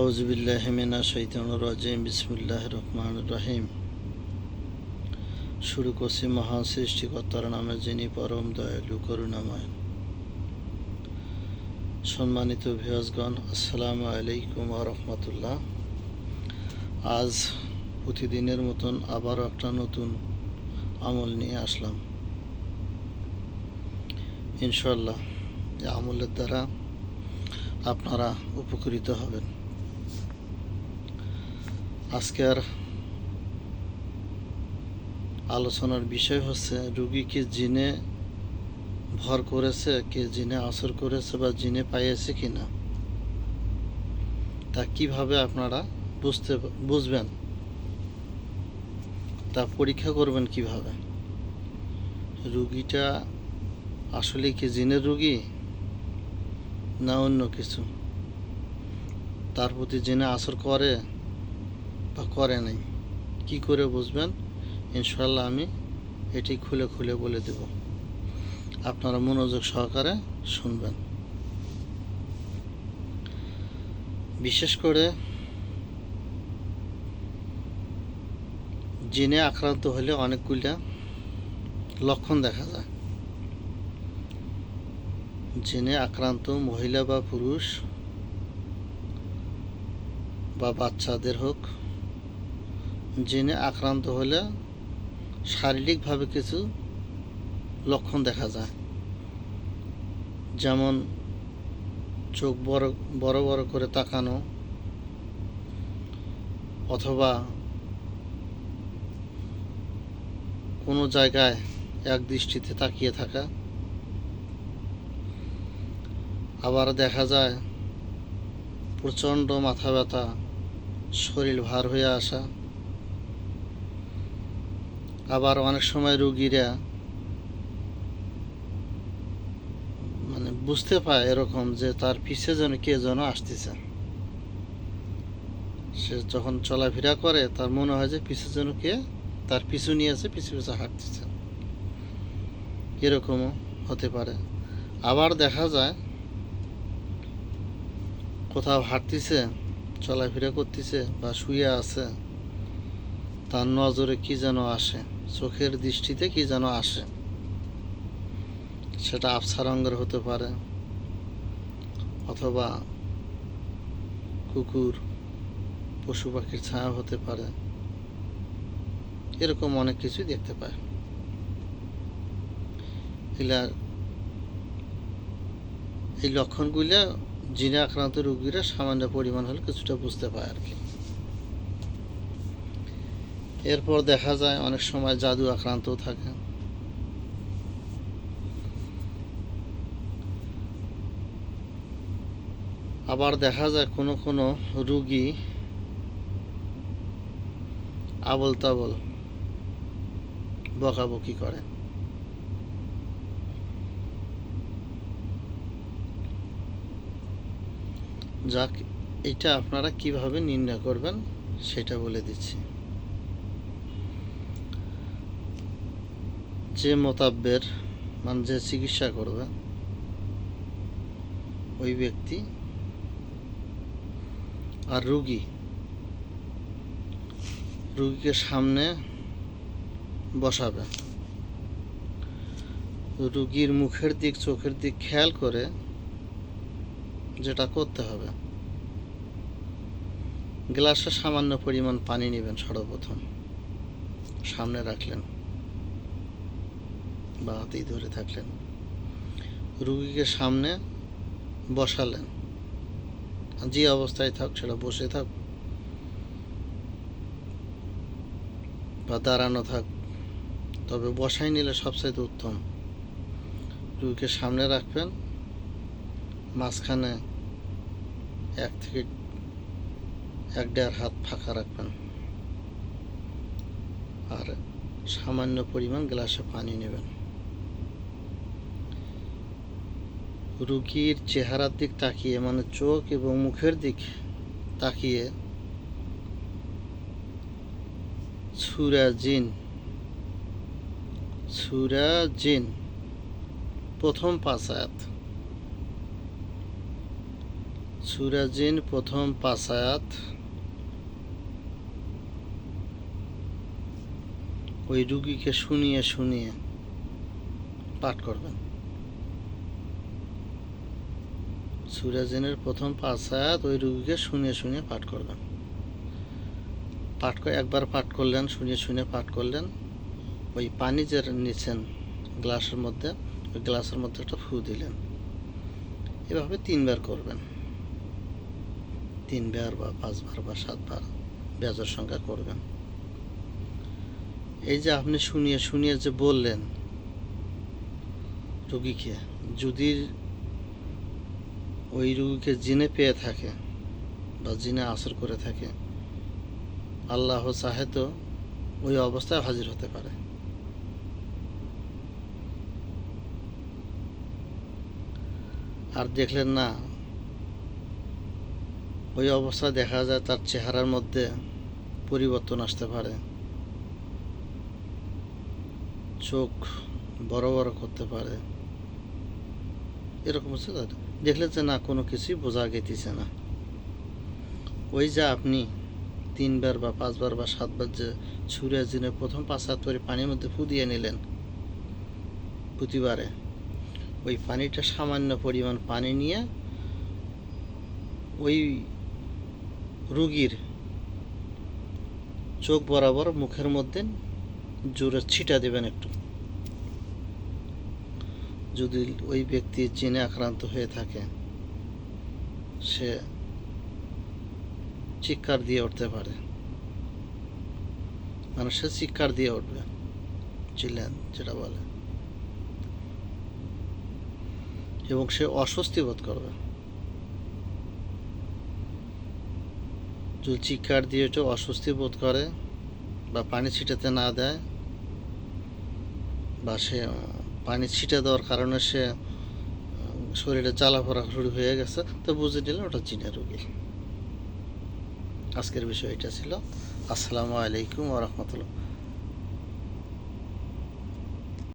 আউজবিল্লাহমিনা শৈতান রাজিম বিসমুল্লাহ রহমান রাহিম। শুরু করছি মহান সৃষ্টিকর্তার নামে, যিনি পরম দয়ালু, করুণাময়। সম্মানিত ভিয়াজগণ আসসালামু আলাইকুম রহমতুল্লাহ। আজ প্রতিদিনের মতন আবারও একটা নতুন আমল নিয়ে আসলাম। ইনশাল্লাহ আমলের দ্বারা আপনারা উপকৃত হবেন। আজকের আলোচনার বিষয় হচ্ছে রুগীকে জিনে ভর করেছে, কে জিনে আসর করেছে বা জিনে পাইয়েছে কিনা? তা কীভাবে আপনারা বুঝতে বুঝবেন? তা পরীক্ষা করবেন কীভাবে? রুগীটা আসলে কি জিনের রুগী না অন্য কিছু? তার প্রতি জেনে আসর করে বা করে নাই। কি করে বুঝবেন? ইনশাল্লাহ আমি এটি খুলে খুলে বলে দেব। আপনারা মনোযোগ সহকারে শুনবেন। বিশেষ করে জিনে আক্রান্ত হলে অনেকগুলা লক্ষণ দেখা যায়। জিনে আক্রান্ত মহিলা বা পুরুষ বা বাচ্চাদের হোক জিনে আক্রান্ত হলে শারীরিকভাবে কিছু লক্ষণ দেখা যায়। যেমন চোখ বড় বড় বড় করে তাকানো অথবা কোনো জায়গায় এক দৃষ্টিতে তাকিয়ে থাকা। আবার দেখা যায় প্রচণ্ড মাথা ব্যথা, শরীর ভার হয়ে আসা। আবার অনেক সময় রুগীরা মানে বুঝতে পায় এরকম যে তার পিছে যেন কে যেন আসতেছে। সে যখন চলাফেরা করে, তার মনে হয় যে পিছে যেন কে, তার পিছু নিয়ে নিয়েছে পিছু পিছু হাঁটতেছে। এরকমও হতে পারে। আবার দেখা যায়, কোথাও হাঁটতেছে, চলাফেরা করতেছে বা শুয়ে আছে, তার নজরে কি যেন আসে। চোখের দৃষ্টিতে কি যেন আসে। সেটা আফসা রঙের হতে পারে, অথবা কুকুর, পশু পাখির ছায়া হতে পারে। এরকম অনেক কিছুই দেখতে পায়। এগুলা এই লক্ষণগুলো জিনে আক্রান্ত রুগীরা সামান্য পরিমাণ হলে কিছুটা বুঝতে পায় আর কি। এরপর দেখা যায় অনেক সময় জাদু আক্রান্তও থাকে। আবার দেখা যায় কোনো কোনো রুগী আবল তাবল বকাবকি করে। যাক, এটা আপনারা কীভাবে নির্ণয় করবেন সেটা বলে দিচ্ছি। যে মোতাব্বের মানে যে চিকিৎসা করবে, ওই ব্যক্তি আর রুগী। রুগীকে সামনে বসাবে। রুগীর মুখের দিক, চোখের দিক খেয়াল করে যেটা করতে হবে। গ্লাসে সামান্য পরিমাণ পানি নেবেন সর্বপ্রথম। সামনে রাখলেন। বা হাতেই ধরে থাকলেন। রুগীকে সামনে বসালেন। যে অবস্থায় থাক, সেটা বসে থাক বা দাঁড়ানো থাক, তবে বসাই নিলে সবচাইতে উত্তম। রুগীকে সামনে রাখবেন, মাঝখানে এক থেকে এক দেড় হাত ফাঁকা রাখবেন। আর সামান্য পরিমাণ গ্লাসে পানি নেবেন। রুগীর চেহারার দিক তাকিয়ে মানে চোখ এবং মুখের দিক তাকিয়ে সুরা জিন সুরা জিন প্রথম পাঁচ আয়াত। সুরাজিন, প্রথম পাঁচ ওই রুগীকে শুনিয়ে শুনিয়ে পাঠ করবেন। সুরাজিনের প্রথম পাঁচ ওই রুগীকে শুনিয়ে শুনিয়ে পাঠ করবেন। পাঠ একবার পাঠ করলেন, শুনিয়ে শুনে পাঠ করলেন। ওই পানি যে নিচ্ছেন গ্লাসের মধ্যে, ওই গ্লাসের মধ্যে একটা ফু দিলেন। এভাবে তিনবার করবেন। তিনবার বা পাঁচবার বা সাতবার বেজর সংখ্যা করবেন। এই যে আপনি শুনিয়ে শুনিয়ে যে বললেন রুগীকে, যদি ওই রুগীকে জিনে পেয়ে থাকে বা জিনে আসর করে থাকে। আল্লাহ চাহে তো ওই অবস্থায় হাজির হতে পারে। আর দেখলেন না, ওই অবস্থায় দেখা যায় তার চেহারার মধ্যে পরিবর্তন আসতে পারে। চোখ বড় বড় করতে পারে। এরকম হচ্ছে তার দেখলে যে না, কোনো কিছুই বোঝা গেতেছে না। ওই যে আপনি তিনবার বা পাঁচবার বা সাতবার যে ছুরিয়া জিনে প্রথম পাঁচ হাত করে পানির মধ্যে ফুদিয়ে নিলেন প্রতিবারে, ওই পানিটা সামান্য পরিমাণ পানি নিয়ে ওই রুগীর চোখ বরাবর মুখের মধ্যে জোরে ছিটা দেবেন একটু। যদি ওই ব্যক্তি জিনে আক্রান্ত হয়ে থাকে, সে চিৎকার দিয়ে উঠতে পারে। মানে সে চিৎকার দিয়ে উঠবে, চিল্লেন যেটা বলে। এবং সে অস্বস্তি বোধ করবে। যদি চিৎকার দিয়ে ওটা অস্বস্তি বোধ করে বা পানি ছিটাতে না দেয়, বা সে পানি ছিটে দেওয়ার কারণে সে শরীরে জ্বালা পড়া শুরু হয়ে গেছে। তো বুঝে নিলেন ওটা জিনের রুগী। আজকের বিষয় এটা ছিল, আসসালামু আলাইকুম ওরহমতুল্লাহ